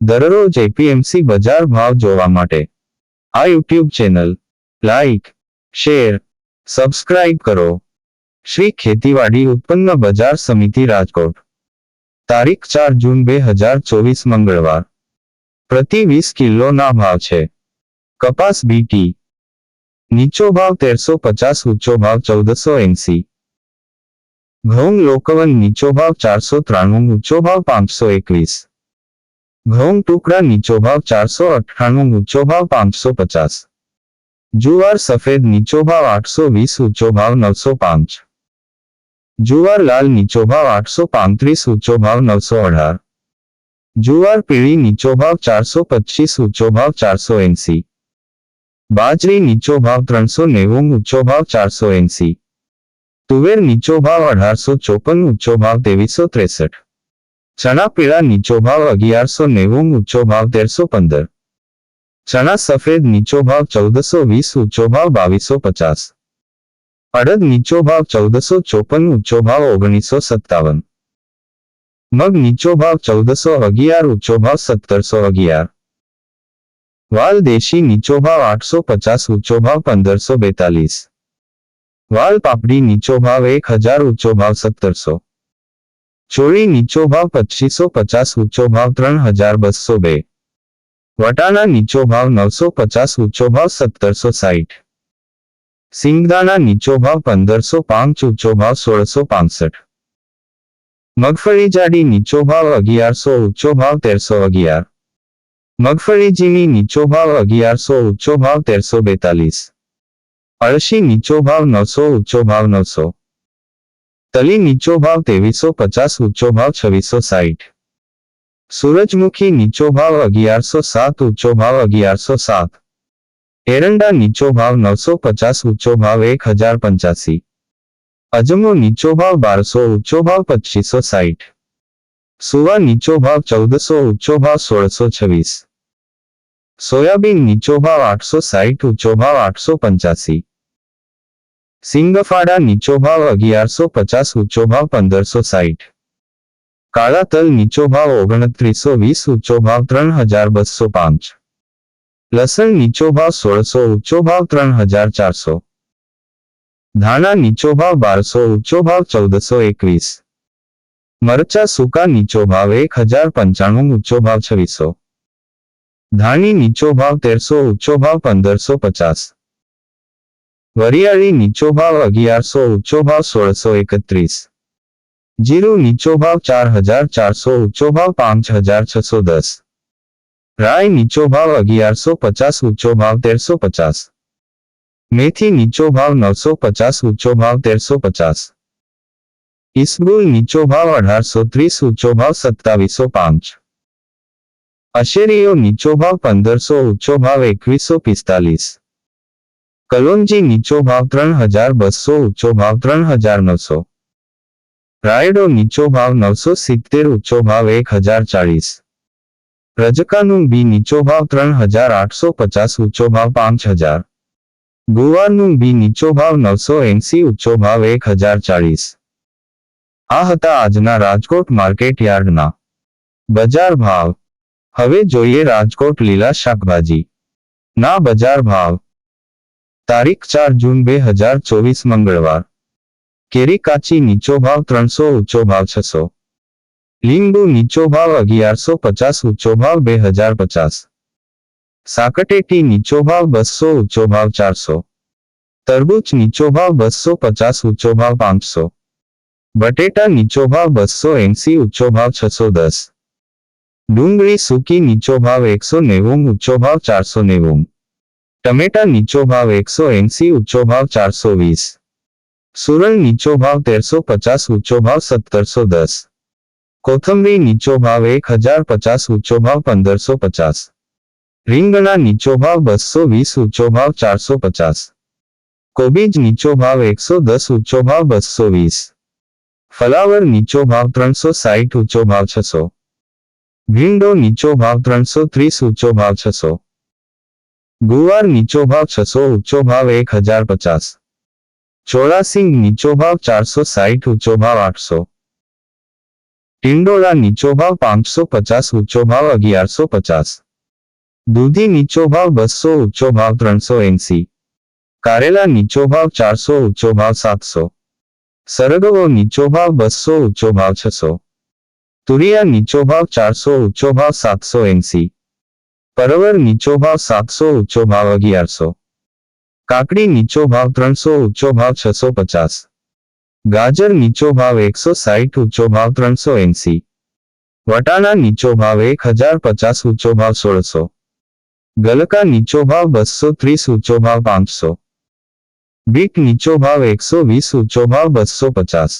દરરોજ એપીએમસી બજાર ભાવ જોવા માટે. આ YouTube channel, like, share, subscribe કરો. શ્રી ખેતીવાડી ઉત્પન્ન બજાર સમિતિ રાજકોટ. તારીખ ચાર જૂન બે હજાર ચોવીસ મંગળવાર. પ્રતિ વીસ કિલોના ભાવ છે. કપાસ બીટી નીચો ભાવ તેરસો પચાસ, ઊંચો ભાવ ચૌદસો એંસી. ઘઉં લોકવન નીચો ભાવ ચારસો ત્રાણું, ઊંચો ભાવ પાંચસો એકવીસ. ઘઉં ટુકડા નીચો ભાવ ચારસો અઠ્ઠાણું, ઊંચો ભાવ પાંચસો પચાસ. જુવાર સફેદ, નીચો ભાવ આઠસો વીસ, ઊંચો ભાવ નવસો પાંચ. જુવાર લાલ, નીચો ભાવ આઠસો પાંત્રીસ, ઊંચો ભાવ નવસો અઢાર. જુવાર પીળી, નીચો ભાવ ચારસો પચીસ, ઊંચો ભાવ ચારસો એંસી. બાજરી, નીચો ભાવ ત્રણસો નેવું, ઊંચો ભાવ ચારસો એંસી. તુવેર, નીચો ભાવ અઢારસો ચોપન, ઊંચો ભાવ ત્રેવીસો ત્રેસઠ. ચણા પીળા નીચો ભાવ અગિયારસો નેવું ઊંચો ભાવ તેરસો પંદર ચણા સફેદ નીચો ભાવ ચૌદસો વીસ ઊંચો ભાવ બાવીસો પચાસ અડદ નીચો ભાવ ચૌદસો ચોપન ઊંચો ભાવ ઓગણીસો સત્તાવન મગ નીચો ભાવ ચૌદસો અગિયાર ઊંચો ભાવ સત્તરસો અગિયાર વાલ દેશી નીચો ભાવ આઠસો પચાસ ઊંચો ભાવ પંદરસો બેતાલીસ વાલ પાપડી નીચો ભાવ એક હજાર ઊંચો ભાવ સત્તરસો ચોળી નીચો ભાવ પચીસો પચાસ ઊંચો ભાવ ત્રણ હજાર બસો બે વટાણા નીચો ભાવ નવસો પચાસ ઊંચો ભાવ સત્તરસો સાઠ સિંગદાણા નીચો ભાવ પંદરસો પાંચ ઊંચો ભાવ સોળસો પાંસઠ મગફળી જાડી નીચો ભાવ અગિયારસો ઊંચો ભાવ તેરસો અગિયાર મગફળી ઝીણી નીચો ભાવ અગિયારસો ઊંચો ભાવ તેરસો બેતાલીસ અળશી નીચો ભાવ નવસો ઊંચો ભાવ નવસો તલી નીચો ભાવ ત્રેવીસો પચાસ ઊંચો ભાવ છવ્વીસો સાઠ સૂરજમુખી નીચો ભાવ અગિયારસો સાત ઊંચો ભાવ અગિયારસો સાત એરંડા નીચો ભાવ નવસો પચાસ ઊંચો ભાવ એક હજાર પંચ્યાસી અજમો નીચો ભાવ બારસો ઊંચો ભાવ પચીસો સાઠ સુવા નીચો ભાવ ચૌદસો ઊંચો ભાવ સોળસો છવ્વીસ સોયાબીન નીચો ભાવ આઠસો સાઠ ઊંચો ભાવ આઠસો પંચ્યાસી સિંગફાડા નીચો ભાવ અગિયારસો પચાસ ઊંચો ભાવ પંદરસો સાઠ કાળા તલ નીચો ભાવ ઓગણત્રીસો વીસ ઊંચો ભાવ ત્રણ હજાર બસો પાંચ લસણ નીચો ભાવ સોળસો ઊંચો ભાવ ત્રણ હજાર ચારસો ધાણા નીચો ભાવ બારસો ઊંચો ભાવ ચૌદસો એકવીસ મરચા સૂકા નીચો ભાવ એક હજાર પંચાણું ઊંચો ભાવ છવ્વીસો ધાણી નીચો ભાવ તેરસો ઊંચો ભાવ પંદરસો પચાસ વરિયાળી નીચો ભાવ અગિયારસો ઊંચો ભાવ સોળસો એકત્રીસ જીરું નીચો ભાવ ચાર હજાર ચારસો ઊંચો ભાવ પાંચ હજાર છસો દસ રાય નીચો ભાવ અગિયારસો પચાસ ઊંચો ભાવ તેરસો પચાસ મેથી નીચો ભાવ નવસો પચાસ ઊંચો ભાવ તેરસો પચાસ ઇસબુલ નીચો ભાવ અઢારસો ત્રીસ ઊંચો ભાવ સત્તાવીસો પાંચ અશેરીઓ નીચો ભાવ પંદરસો ઊંચો ભાવ એકવીસો પિસ્તાલીસ કલોંજી નીચો ભાવ ત્રણ હજાર બસો, ઊંચો ભાવ ત્રણ હજાર નવસો. રાયડો નીચો ભાવ નવસો સિત્તેર, ઊંચો ભાવ એક હજાર ચાળીસ. રજકાનું બી નીચો ભાવ ત્રણ હજાર આઠસો પચાસ, ઊંચો ભાવ પાંચ હજાર. ગુવારનું બી નીચો ભાવ નવસો એંસી, ઊંચો ભાવ એક હજાર ચાળીસ. આ હતા આજના રાજકોટ માર્કેટ યાર્ડના. બજાર ભાવ. હવે જોઈએ રાજકોટ લીલા શાકભાજી. ના બજાર ભાવ. તારીખ ચાર જૂન બે હજાર ચોવીસ મંગળવાર કેરી કાચી નીચો ભાવ ત્રણસો ઊંચો ભાવ છસો લીંબુ નીચો ભાવ અગિયારસો પચાસ ઊંચો ભાવ બે હજાર પચાસ સાકટેટી નીચો ભાવ બસો ઊંચો ભાવ ચારસો તરબૂચ નીચો ભાવ બસો પચાસ ઊંચો ભાવ પાંચસો બટેટા નીચો ભાવ બસો એંસી ઊંચો ભાવ છસો દસ ડુંગળી સૂકી નીચો ભાવ એકસો નેવું ઊંચો ભાવ ચારસો નેવું ટમેટા નીચો ભાવ એકસો એંસી, ઊંચો ભાવ ચારસો વીસ. સુરણ નીચો ભાવ તેરસો પચાસ, ઊંચો ભાવ સત્તરસો દસ. કોથમરી નીચો ભાવ એક હજાર પચાસ, ઊંચો ભાવ પંદરસો પચાસ. રીંગણા નીચો ભાવ બસો વીસ, ઊંચો ભાવ ચારસો પચાસ. કોબીજ નીચો ભાવ એકસો દસ, ઊંચો ભાવ બસો વીસ. ફલાવર નીચો ભાવ ત્રણસો સાહીઠ ઊંચો ભાવ છસો. ભીંડો નીચો ભાવ ત્રણસો ત્રીસ, ઊંચો ભાવ છસો. ગુવાર નીચો ભાવ છસો, ઊંચો ભાવ એક હજાર પચાસ. ચોરાસિંગ નીચો ભાવ ચારસો સાઠ ઊંચો ભાવ આઠસો. ટિંડોળા નીચો ભાવ પાંચસો પચાસ, ઊંચો ભાવ અગિયારસો પચાસ. દૂધી નીચો ભાવ બસો, ઊંચો ભાવ ત્રણસો એંસી. કારેલા નીચો ભાવ ચારસો, ઊંચો ભાવ સાતસો. સરગવો નીચો ભાવ બસો, ઊંચો ભાવ છસો. તુરિયા નીચો ભાવ ચારસો, ઊંચો ભાવ સાતસો એંસી. પરવર નીચો ભાવ સાતસો ઊંચો ભાવ અગિયારસો કાકડી નીચો ભાવ ત્રણસો ઊંચો ભાવ છસો પચાસ ગાજર નીચો ભાવ એકસો સાઠ ઊંચો ભાવ ત્રણસો એંસી વટાણા નીચો ભાવ એક હજાર પચાસ ઊંચો ભાવ સોળસો ગલકા નીચો ભાવ બસો ત્રીસ ઊંચો ભાવ પાંચસો બીટ નીચો ભાવ એકસો વીસ ઊંચો ભાવ બસો પચાસ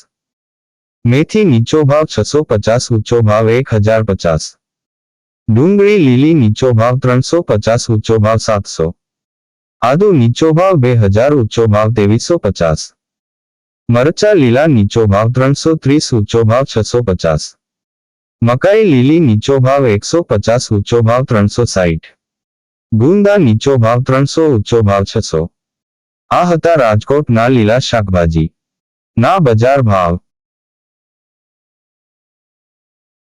મેથી નીચો ભાવ છસો પચાસ ઊંચો ભાવ એક હજાર પચાસ ડુંગળી લીલી નીચો ભાવ ત્રણસો પચાસ ઊંચો ભાવ સાતસો. આદુ નીચો ભાવ બે હજાર ઊંચો ભાવ ત્રેવીસો પચાસ. મરચા લીલા નીચો ભાવ ત્રણસો ત્રીસ ઊંચો ભાવ છસો પચાસ. મકાઈ લીલી નીચો ભાવ એકસો પચાસ ઊંચો ભાવ ત્રણસો સાઠ. ગુંદા નીચો ભાવ ત્રણસો ઊંચો ભાવ છસો. આ હતા રાજકોટના લીલા શાકભાજી. ના બજાર ભાવ.